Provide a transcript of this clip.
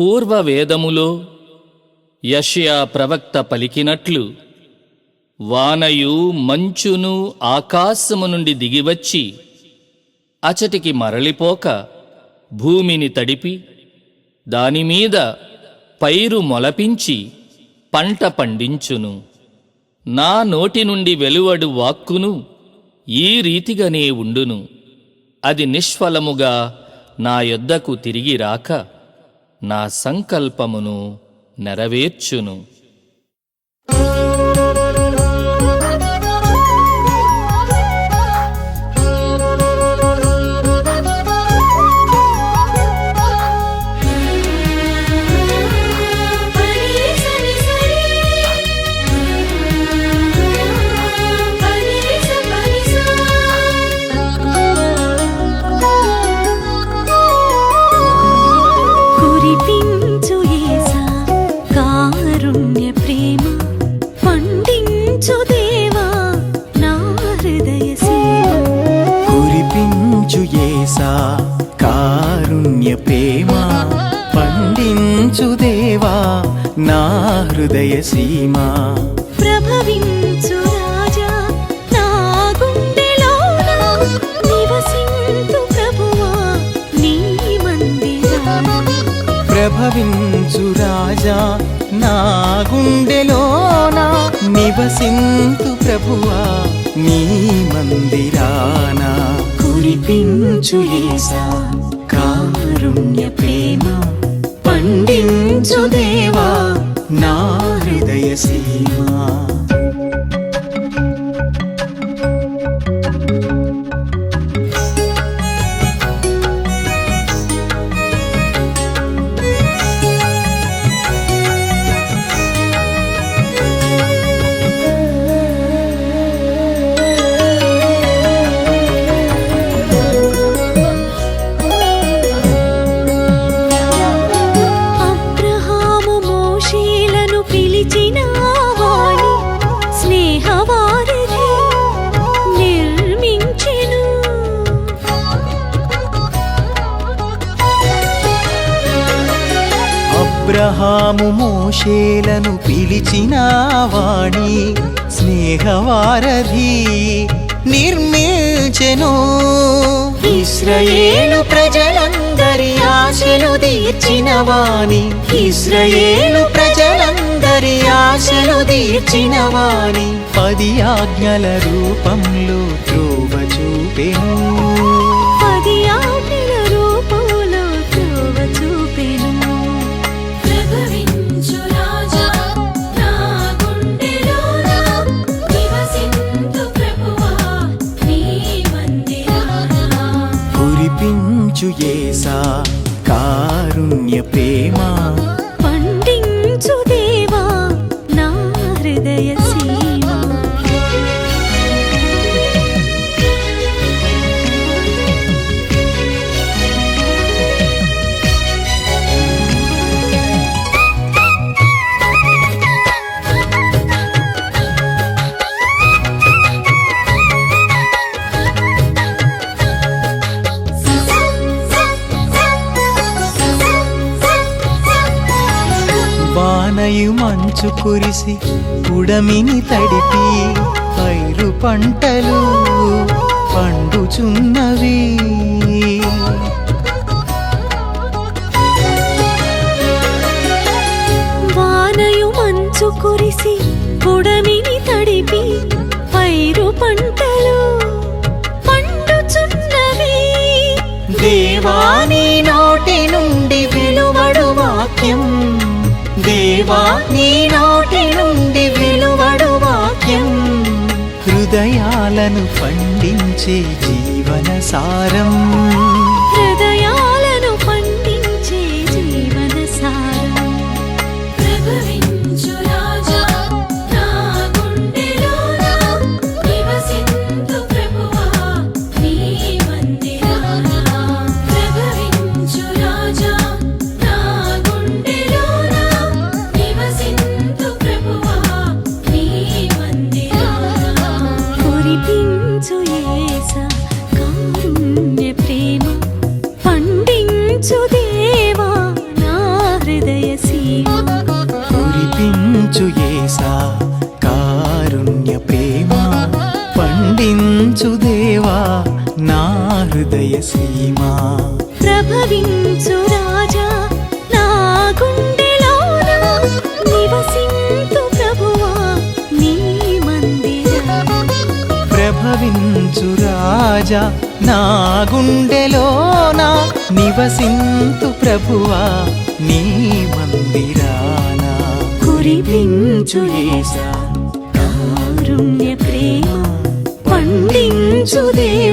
పూర్వవేదములో యషయా ప్రవక్త పలికినట్లు వానయు మంచును ఆకాశము నుండి దిగివచ్చి అచటికి మరలిపోక భూమిని తడిపి దానిమీద పైరు మొలపించి పంట పండించును. నా నోటి నుండి వెలువడు వాక్కును ఈ రీతిగానే ఉండును. అది నిష్ఫలముగా నా యొద్దకు తిరిగి రాక నా సంకల్పమును నెరవేర్చును. పండించు దేవా నా హృదయ సీమ. ప్రభవించు రాజా నా ప్రభువా మందిరాన ప్రభవించు రాజా నా గుండెలోన నివసింతు ప్రభువా నీ మందిరాన. కురిపించు ఏసా కారుణ్య ప్రేమ. ఖండించు దేవా నా హృదయ సీమా. అబ్రహాము మోషేలను పిలిచిన వాణి స్నేహవారధి నిర్మించెను ఇస్రాయేలు ప్రజలందరి ఆశలు తీర్చిన వాణి ఇస్రాయేలు ప్రజలందరి ఆశలు తీర్చిన వాణి. పది ఆజ్ఞల రూపంలో త్రోవ చూపెను. ఏసా కారుణ్య వానయు మంచు కురిసి ఉడమిని తడిపి పైరు పంటలు పండుచున్నవి. వానయు మంచు కురిసి పుడమిని తడిపి పైరు పంటలు పండుచున్నవి. దేవాని నోటి నుండి వెలువడు వాక్యం. దేవా నీ నోటి నుండి వెలువడు వాక్యం. హృదయాలను పండించే జీవన సారం. దయసి కురిపించు ఏసా కారుణ్య ప్రేమ. పండించు దేవా నా హృదయ సీమ. ప్రభవించు రాజా నా నివసింతు ప్రభువా నీ మందిరా. ప్రభవించు రాజా నా గుండెలోన నివసింతు ప్రభువా. నీ మందిరానా కురిపించు కారుణ్య ప్రేమ పండించు దేవా